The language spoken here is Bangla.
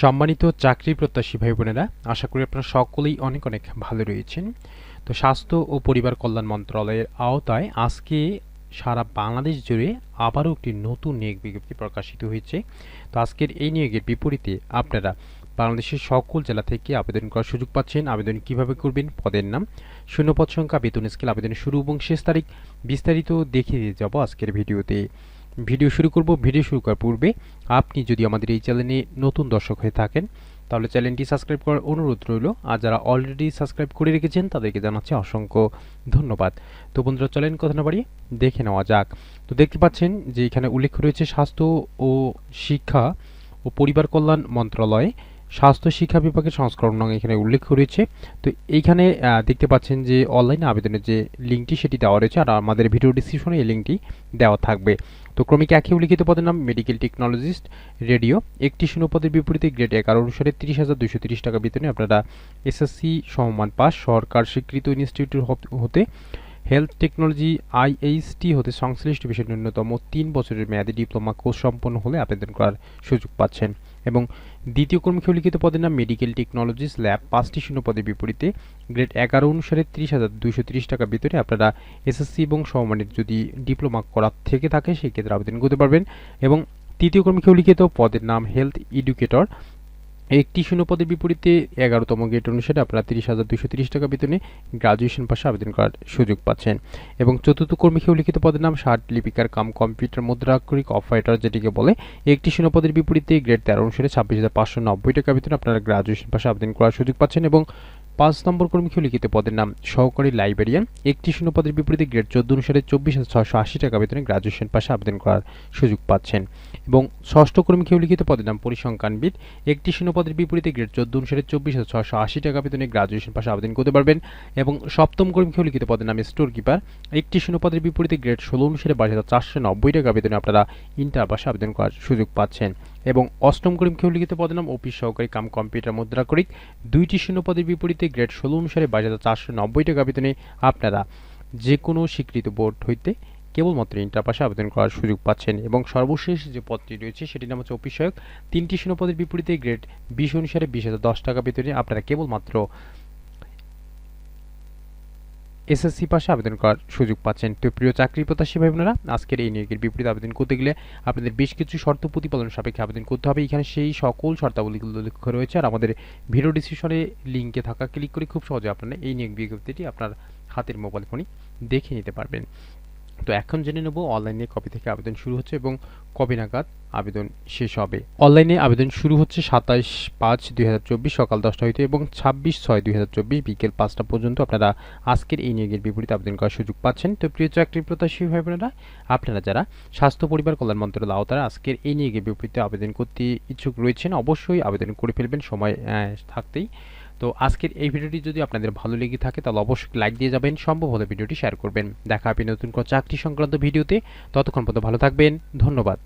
সম্মানিত চাকরি প্রত্যাশী ভাই বোনেরা আশা করি আপনারা সকলেই অনেক অনেক ভালো রয়েছেন। তো স্বাস্থ্য ও পরিবার কল্যাণ মন্ত্রণালয়ের আওতায় আজকে সারা বাংলাদেশ জুড়ে আবারও একটি নতুন নিয়োগ বিজ্ঞপ্তি প্রকাশিত হয়েছে। তো আজকের এই নিয়োগের বিপরীতে আপনারা বাংলাদেশের সকল জেলা থেকে আবেদন করার সুযোগ পাচ্ছেন। আবেদন কীভাবে করবেন, পদের নাম, শূন্যপদ সংখ্যা, বেতন স্কেল, আবেদনের শুরু এবং শেষ তারিখ বিস্তারিত দেখিয়ে যাব আজকের ভিডিওতে। ভিডিও শুরু করব। ভিডিও শুরু করার পূর্বে আপনি যদি আমাদের এই চ্যানেলে নতুন দর্শক হয়ে থাকেন, তাহলে চ্যানেলটি সাবস্ক্রাইব করার অনুরোধ রইল। আর যারা অলরেডি সাবস্ক্রাইব করে রেখেছেন, তাদেরকে জানাচ্ছি অসংখ্য ধন্যবাদ। তো বন্ধুরা, চলেন কথা না বাড়িয়ে দেখে নেওয়া যাক। তো দেখতে পাচ্ছেন যে এখানে উল্লেখ রয়েছে স্বাস্থ্য ও শিক্ষা ও পরিবার কল্যাণ মন্ত্রণালয় স্বাস্থ্য শিক্ষা বিভাগের সংস্করণ নং এখানে উল্লেখ রয়েছে তো এইখানে দেখতে পাচ্ছেন যে অনলাইনে আবেদনের যে লিঙ্কটি, সেটি দেওয়া রয়েছে আর আমাদের ভিডিও ডিসক্রিপশনে এই লিঙ্কটি দেওয়া থাকবে। তো ক্রমিক একই উল্লিখিত পদের নাম মেডিকেল টেকনোলজিস্ট রেডিও একটি শূন্য পদের বিপরীতে গ্রেড এগারো অনুসারে তিরিশ হাজার দুশো তিরিশ টাকা বেতনে আপনারা এসএসসি সমমান পাস, সরকার স্বীকৃত ইনস্টিটিউট হতে হেলথ টেকনোলজি আইএইচটি হতে সংশ্লিষ্ট বিষয়ে ন্যূনতম তিন বছরের মেয়াদী ডিপ্লোমা কোর্স সম্পন্ন হলে আবেদন করার সুযোগ পাচ্ছেন। এবং দ্বিতীয় কর্মীকে লিখিত পদের নাম মেডিকেল টেকনোলজিস ল্যাব পাঁচটি শূন্য পদের বিপরীতে গ্রেড এগারো অনুসারে ত্রিশ হাজার দুইশো ত্রিশ টাকার ভিতরে আপনারা এসএসসি এবং সমমানের যদি ডিপ্লোমা করা থেকে থাকে সেক্ষেত্রে আবেদন করতে পারবেন। এবং তৃতীয় কর্মীকে লিখিত পদের নাম হেলথ এডুকেটর একটি শূন্য পদের বিপরীতে এগারোতম গেট অনুসারে আপনারা তিরিশ হাজার দুশো তিরিশ টাকা বেতনে গ্রাজুয়েশন পাশে আবেদন করার সুযোগ পাচ্ছেন। এবং চতুর্থ কর্মীকেও লিখিত পদের নাম ষাট লিপিকার কাম কম্পিউটার মুদ্রাক্ষরিক অপারেটর যেটিকে বলে একটি শূন্য পদের বিপরীতে গ্রেড তেরো অনুসারে ছাব্বিশ হাজার পাঁচশো নব্বই টাকা বেতনে আপনারা গ্রাজুয়েশন পাশে আবেদন করার সুযোগ পাচ্ছেন এবং পাঁচ নম্বর কর্মীকেও লিখিত পদের নাম সহকারী লাইব্রেরিয়ান একটি শূন্য পদের বিপরীতে গ্রেড চোদ্দ অনুসারে চব্বিশ হাজার ছশো আশি টাকা বেতনে গ্রাজুয়েশন পাশে আবেদন করার সুযোগ পাচ্ছেন। এবং ষষ্ঠ কর্মীকেও লিখিত পদের নাম পরিসংখ্যানবিদ। একটি শূন্য পদের বিপরীতে গ্রেড চোদ্দ অনুসারে চব্বিশ হাজার ছশো আশি টাকা বেতনে গ্রাজুয়েশন পাশে আবেদন করতে পারবেন এবং সপ্তম কর্মীকেও লিখিত পদের নাম স্টোর কিপার একটি শূন্য পদের বিপরীতে গ্রেড ষোলো অনুসারে বাইশ হাজার চারশো নব্বই টাকা বেতনে আপনারা ইন্টার পাশে আবেদন করার সুযোগ পাচ্ছেন। এবং অষ্টম কর্মীকেও লিখিত পদের নাম অফিস সহকারী কাম কম্পিউটার মুদ্রা মুদ্রাকরিক দুইটি শূন্য পদের বিপরীতে গ্রেড ষোলো অনুসারে বাইশ হাজার চারশো নব্বই টাকা বেতনে আপনারা যে কোনো স্বীকৃত বোর্ড হইতে কেবলমাত্র ইন্টার পাশে আবেদন করার সুযোগ পাচ্ছেন এবং সর্বশেষ যে পদটি রয়েছে সেটির নাম হচ্ছে অফিস সহায়ক তিনটি পদের বিপরীতে গ্রেড বিশ অনুসারে বিশ হাজার দশ টাকা বেতনে আপনারা কেবলমাত্র এসএসসি পাশে আবেদন করার সুযোগ পাচ্ছেন। তো প্রিয় চাকরি প্রত্যাশী ভাই বোনেরা, আজকের এই নিয়োগের বিপরীতে আবেদন করতে গেলে আপনাদের বেশ কিছু শর্ত প্রতিপালন সাপেক্ষে আবেদন করতে হবে। এখানে সেই সকল শর্তাবলীগুলো করা রয়েছে। আর আমাদের ভিডিও ডিসক্রিপশনে লিঙ্কে থাকা ক্লিক করে খুব সহজে আপনারা এই নিয়োগ বিজ্ঞপ্তিটি আপনার হাতের মোবাইল ফোনে দেখে নিতে পারবেন। তো এখন জেনে নেব অনলাইনে কবে থেকে আবেদন শুরু হচ্ছে এবং কবে নাগাদ আবেদন শেষ হবে। অনলাইনে আবেদন শুরু হচ্ছে সাতাইশ পাঁচ দুই সকাল দশটা হইতে এবং ছাব্বিশ ছয় দুই হাজার চব্বিশ বিকেল পাঁচটা পর্যন্ত আপনারা আজকের এই নিয়োগের বিপরীতে আবেদন করার সুযোগ পাচ্ছেন। তো প্রিয় চাকরি প্রত্যাশী ভাই বোনেরা আপনারা যারা স্বাস্থ্য, পরিবার, কল্যাণ মন্ত্রণালয় আওতায় আজকের এই নিয়োগের বিপরীতে আবেদন করতে ইচ্ছুক রয়েছেন, অবশ্যই আবেদন করে ফেলবেন। সময় থাকতেই তো আজকের এই ভিডিওটি যদি আপনাদের ভালো লেগে থাকে, তাহলে অবশ্যই লাইক দিয়ে যাবেন, সম্ভব হলে ভিডিওটি শেয়ার করবেন। দেখা হবে নতুন কোনো চাকরি সংক্রান্ত ভিডিওতে। ততক্ষণ পর্যন্ত ভালো থাকবেন। ধন্যবাদ।